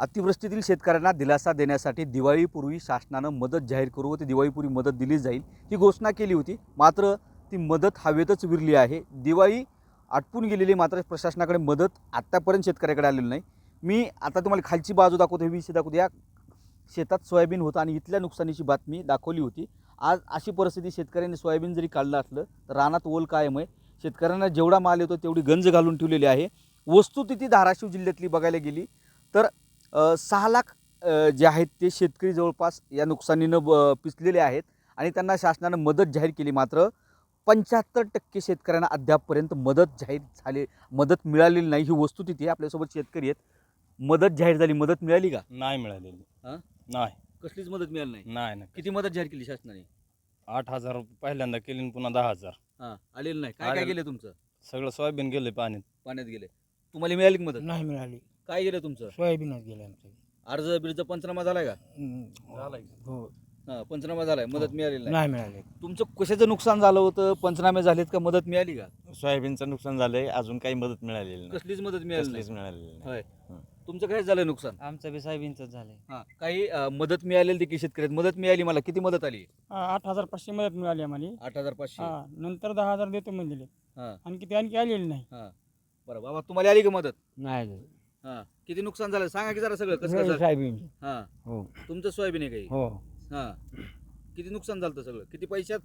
अतिवृष्टीतील शेतकऱ्यांना दिलासा देण्यासाठी दिवाळीपूर्वी शासनानं मदत जाहीर करू व ती दिवाळीपूर्वी मदत दिली जाईल ही घोषणा केली होती. मात्र ती मदत हवेतच विरली आहे. दिवाळी आटपून गेलेली मात्र प्रशासनाकडे मदत आत्तापर्यंत शेतकऱ्याकडे आलेली नाही. मी आता तुम्हाला खालची बाजू दाखवतो ही विषय दाखवतो. या शेतात सोयाबीन होतं आणि इथल्या नुकसानीची बातमी दाखवली होती. आज अशी परिस्थिती शेतकऱ्यांनी सोयाबीन जरी काढलं असलं तर रानात ओल कायम आहे. शेतकऱ्यांना जेवढा माल येतो तेवढी गंज घालून ठेवलेली आहे. वस्तुस्थिती धाराशिव जिल्ह्यातली बघायला गेली तर सहा लाख जे आहेत ते शेतकरी जवळपास या नुकसानीनं ब- पिचलेले आहेत आणि त्यांना शासनानं मदत जाहीर केली. मात्र पंच्याहत्तर टक्के शेतकऱ्यांना अद्यापपर्यंत मदत जाहीर झाली मदत मिळालेली नाही. ही वस्तुस्थिती आहे. आपल्यासोबत शेतकरी आहेत. मदत जाहीर झाली. मदत मिळाली का? नाही मिळालेली. हा? नाही. कसलीच मदत मिळाली नाही? नाही नाही. किती मदत जाहीर केली शासनाने? आठ हजार रुपये पहिल्यांदा केली आणि पुन्हा दहा हजार. हां. आलेलं नाही. काय काय आलेलं. गेलं तुमचं? सगळं सोयाबीन गेले पाण्यात. पाण्यात गेले तुम्हाला मिळाली का मदत? नाही मिळाली. काय गेलं तुमचं? सोयाबीनच गेले आमचं. अर्ज बिर्ज पंचनामा झालाय का? झालाय. हो. हां पंचनामा झालाय. मदत मिळालेली नाही. नाही मिळाले. तुमचं कशाचं नुकसान झालं होतं? पंचनामे झालेत का? मदत मिळाली का? सोयाबीनचं नुकसान झालंय. अजून काही मदत मिळालेली नाही. कसलीच मदत मिळाली कसलीच नाही मिळालेली नाही. होय. हं. तुमचं काय झालं नुकसान? आमचं बी सोयाबीनचंच झालंय. हां काही अं, मदत मिळालेली देखील शेतकऱ्यात? मदत मिळाली मला. किती मदत आली? आठ हजार पाचशे मदत मिळाली आम्हाला. आठ हजार पाचशे. हा नंतर दहा हजार देतो म्हणजे हां. आणखी ते आणखी आलेली नाही. हां. बरं बाबा तुम्हाला आली का मदत? नाही हां. किती नुकसान झालं? सांगा की जरा सगळं कसं कसं? सोयाबीन. हां. हो. तुमचं सोयाबीन आहे काही? हो. हां. किती नुकसान झालं सगळं? किती पैशात?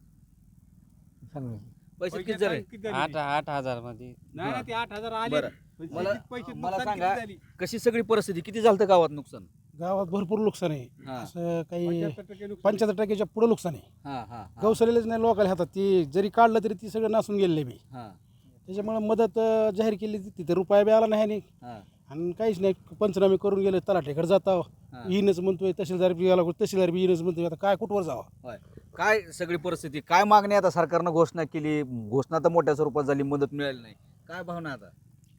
पैसे किती झाले? आठ आठ हजारमध्ये नाही ना, ते आठ हजार बरं. पण मला शेतीत पैसे मला नुकसान सांगा किती झाली? कशी सगळी परिस्थिती? किती झालं गावात नुकसान? गावात भरपूर नुकसान आहे. हां. असं काही 75% नुकसान. पंच्याहत्तर टक्क्याच्या पुढे नुकसान आहे. हां हां गवसलेलेच नाही लोकांना हातात. ती जरी काढलं तरी ती सगळं नासून गेलेले बी हां. त्याच्यामुळे मदत अं, जाहीर केली ती- तिथे रुपया बी आला नाही आणि हां. आणि काहीच नाही पंचनामे करून गेले तलाठ्याकडे जाता हां. म्हणतोय तहसीलदार बी गेला तहसीलदार बी म्हणतोय आता काय कुठवर जावं? होय. काय सगळी परिस्थिती काय मागणी आता सरकारनं घोषणा केली? घोषणा तर मोठ्या स्वरूपात झाली मदत मिळाली नाही. काय भावना आता?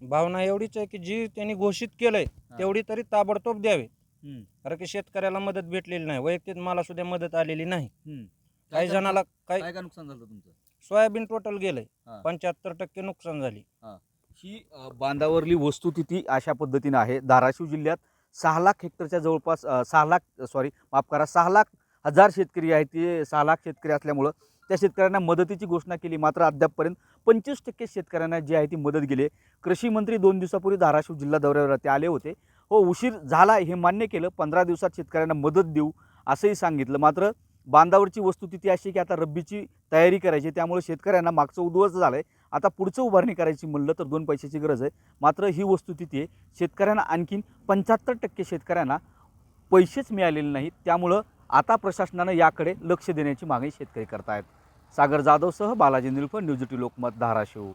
भावना एवढीच आहे की जी त्यांनी घोषित केलंय तेवढी तरी ताबडतोब द्यावी. हम्म, कारण की शेतकऱ्याला मदत भेटलेली नाही वैयक्तिक मला सुद्धा मदत आलेली नाही. हम्म. काही काय जणाला काही काय काय नुकसान झालं तुमचं? सोयाबीन टोटल गेलंय हा. पंच्याहत्तर टक्के नुकसान झाली. ही. ही बांधावरली वस्तुस्थिती अशा पद्धतीनं आहे. धाराशिव जिल्ह्यात सहा लाख हेक्टरच्या जवळपास सहा लाख सॉरी माफ करा सहा लाख हजार शेतकरी आहेत ते सहा लाख शेतकरी असल्यामुळं त्या शेतकऱ्यांना मदतीची घोषणा केली मात्र अद्यापपर्यंत पंचवीस टक्के शेतकऱ्यांना जी आहे ती मदत गेली. आहे. कृषी मंत्री दोन दिवसापूर्वी धाराशिव जिल्हा दौऱ्यावर ते आले होते. हो उशीर झाला हे मान्य केलं. पंधरा दिवसात शेतकऱ्यांना मदत देऊ असंही सांगितलं. मात्र बांधावरची वस्तुस्थिती अशी की आता रब्बीची तयारी करायची आहे. त्यामुळे शेतकऱ्यांना मागचं उद्ध्वस्त झालं आहे आता पुढचं उभारणी करायची म्हणलं तर दोन पैशाची गरज आहे. मात्र ही वस्तुस्थिती आहे शेतकऱ्यांना आणखीन पंच्याहत्तर टक्के शेतकऱ्यांना पैसेच मिळालेले नाहीत. त्यामुळं आता प्रशासनानं याकडे लक्ष देण्याची मागणी शेतकरी करतायत. सागर जाधवसह बालाजी निलफर न्यूज टी लोकमत धाराशिव.